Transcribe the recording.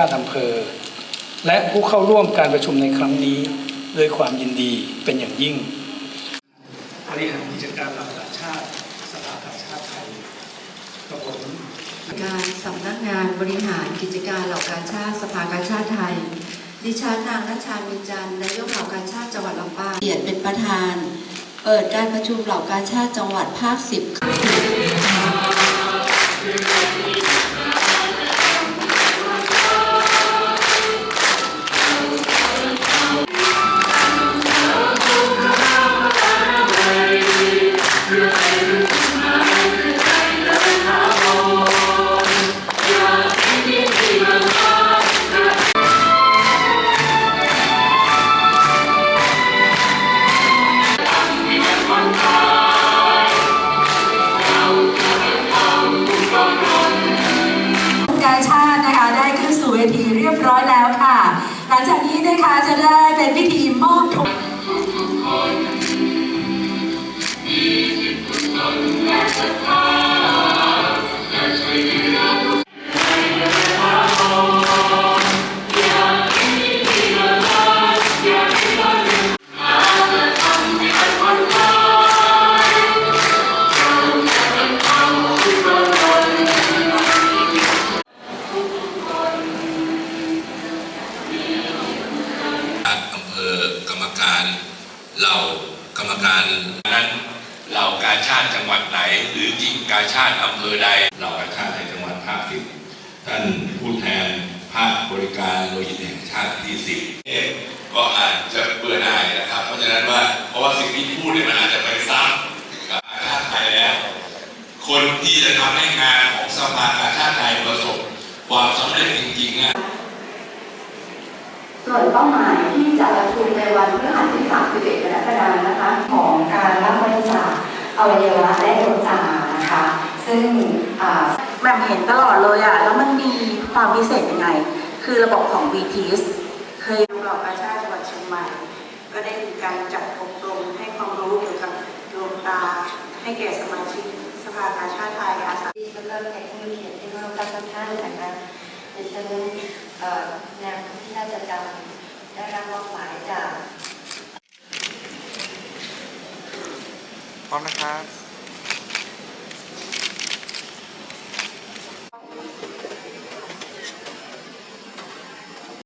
าอำเภอ และผู้เข้าร่วมการประชุมในครั้งนี้ด้วยความยินดีเป็นอย่างยิ่งบริหารกิจการเหล่ากาชาติสภากาชาติไทยกับผมการสำนักงานบริหารกิจการเหล่าการชาติสภากาชาติไทย ดิฉันนางนัชชามีจันทร์นายกเหล่าการชาติจังหวัดลำปางเกียรติเป็นประธาน เปิดการประชุมเหล่ากาชาติจังหวัดภาคสิบ อยแล้วค่ะ หลังจากนี้นะคะจะได้เป็นพิธีมอบทุน กรารเหล่ากรรมการนั้นเหล่ากาชาติจังหวัดไหน หรือจริงกาชาติอำเภอใดเหล่ากาชาติในจังหวัดภาคสิบท่านผู้แทนภาคบริการโลหิตแห่งชาติที่สิบก็อาจจะเบื่อหน่ายนะครับ เพราะฉะนั้นว่าเพราะว่าสิ่งที่พูดเนี่ยมันอาจจะไปซ้ำกับกาชาติไทยแล้ว คนที่จะทำให้งานของสภากาชาติไทยประสบความสำเร็จจริงๆอะ ส่วนเป้าหมายที่จะประชุมในวันพฤหัสที่ 31 กรกฎาคมนะคะของการรับบริจาคอวัยวะและดวงตานะคะ ซึ่งแหม่มเห็นตลอดเลยอะแล้วมันมีความพิเศษยังไง คือระบบของ BTS เคยเหล่ากาชาจังหวัดเชียงใหม่ ก็ได้มีการจัดอบรมให้ความรู้เกี่ยวกับดวงตา ให้แก่สมาชิกสภากาชาติไทยอาสาที่สำหรับแขกผู้มีเกียรติที่มาร่มรับประทานนะคะ แนวที่น่าจะทำได้รับมอบหมายจากพร้อมนะครับ